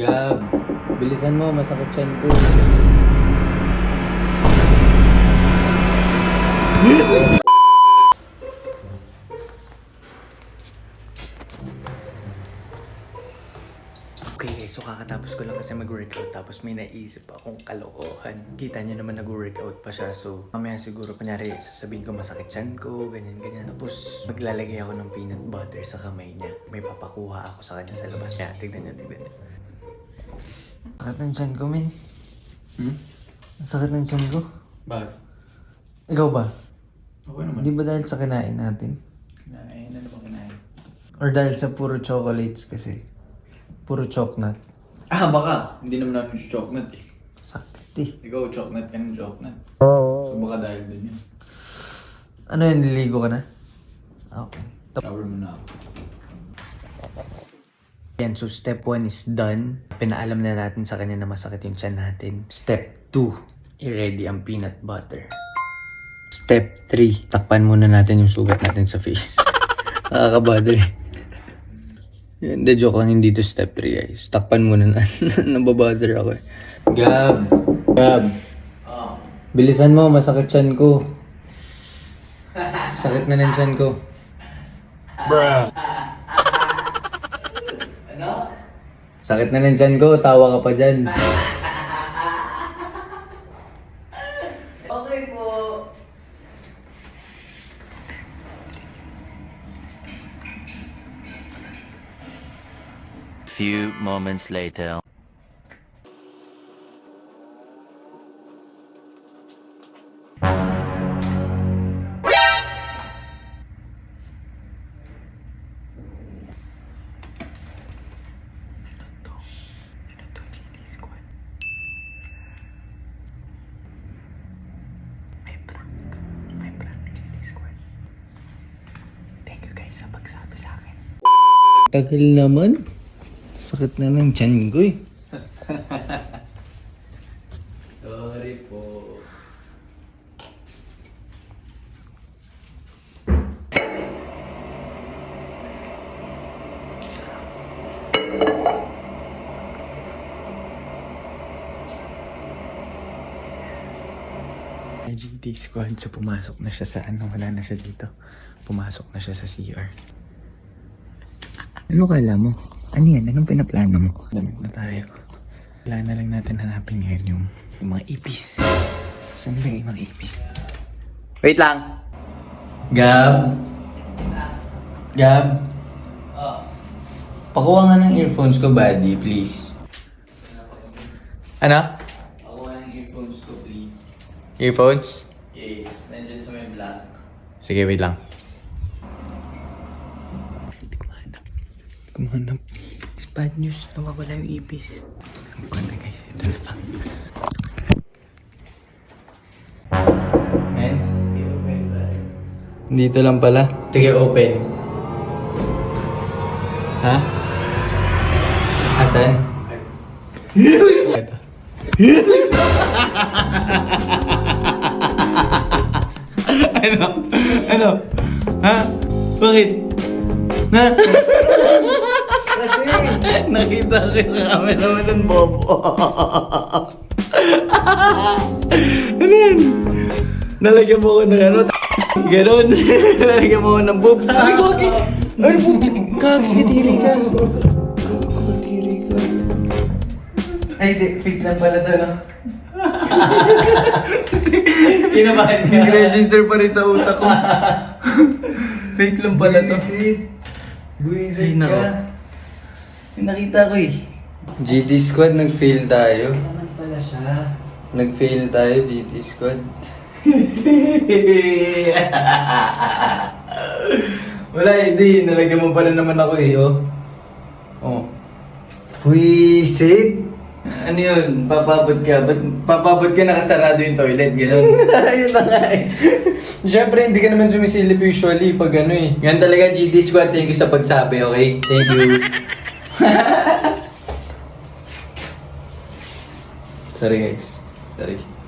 Gab, bilisan mo, masakit chan ko. Okay guys, so kakatapos ko lang kasi mag-workout tapos may naisip akong kalokohan. Kita niyo naman nag-workout pa siya so mamaya siguro kunyari sasabihin ko masakit siyan ko, ganyan ganyan. Tapos maglalagay ako ng peanut butter sa kamay niya. May papakuha ako sa kanya sa labas niya. Tignan niyo, tignan niyo. Sakit ng tiyan ko, men. Hmm? Sakit ng tiyan ko. Bakit? Ikaw ba? Okay naman. Di ba dahil sa kinain natin? Kinain, ano ba kinain? Or dahil sa puro chocolates kasi? Puro chocolate. Ah, baka. Hindi naman namin chocolate eh. Sakit eh. Ikaw, chocolate ka ng chocolate. So baka dahil din yun. Ano yan, niligo ka na? Okay. Shower mo na ako. Yan, so step 1 is done. Pinaalam na natin sa kanya na masakit yung tiyan natin. Step 2, i-ready ang peanut butter. Step 3, takpan muna natin yung sugat natin sa face. Nakaka-bother Hindi, joke lang, hindi to step 3 guys. Takpan muna na. Nababother ako. Gab, Gab. Bilisan mo, masakit chan ko. Sakit na ng chan ko. Sakit na ng chan ko, tawa ka pa dyan. Okay po. Few moments later. Guys sa pagsabi sa akin. Tagal naman. Sakit na ng tiyan ko eh. Sorry po. GD squad, so pumasok na siya sa ano, wala na siya dito. Pumasok na siya sa CR. Ano kala mo? Ano yan? Anong pinaplano mo? Damit na tayo. Kailangan na lang natin hanapin ngayon yung, yung mga ipis. Saan ba yung mga ipis? Wait lang! Gab? Gab? Pakuha nga ng earphones ko, buddy, please. Ano? Pakuha ng earphones ko, please. Earphones? Yes, nandiyan sa may black. Sige, wait lang. Hindi ko mahanap. Hindi ko mahanap. It's bad news. Nawawala yung ipis. Ang kwenta guys, ito na lang. Eh? Dito lang pala. Sige, open. Ha? Asan? ano? Ano? Ha? Bakit? Ha? Kasi nakita ko yung camera mo ng bobo. ano yan? Nalagyan mo ko ng ano? Ganon. Nalagyan mo ko ng boobs. Ay, gagi! Ano puti? Gagi, katiri ka. Katiri ka. Ay, di. Fake lang pala to, no? Kinabahan ka. Nag-register pa rin sa utak ko. Fake lang pala to. Buisit nako. Yung nakita ko eh. GT Squad, nag-fail tayo. Naman pala siya. Nag-fail tayo, GT Squad. Wala, hindi. Nalagyan mo pa rin naman ako eh, oh. Oh. Puisit! Ano yun? Papabot ka? Ba't papabot ka nakasarado yung toilet? Ganon. Ayun na nga eh. Siyempre, hindi ka naman sumisilip usually pag ano eh. Yan talaga, GT Squad. Thank you sa pagsabi, okay? Thank you. Sorry guys. Sorry.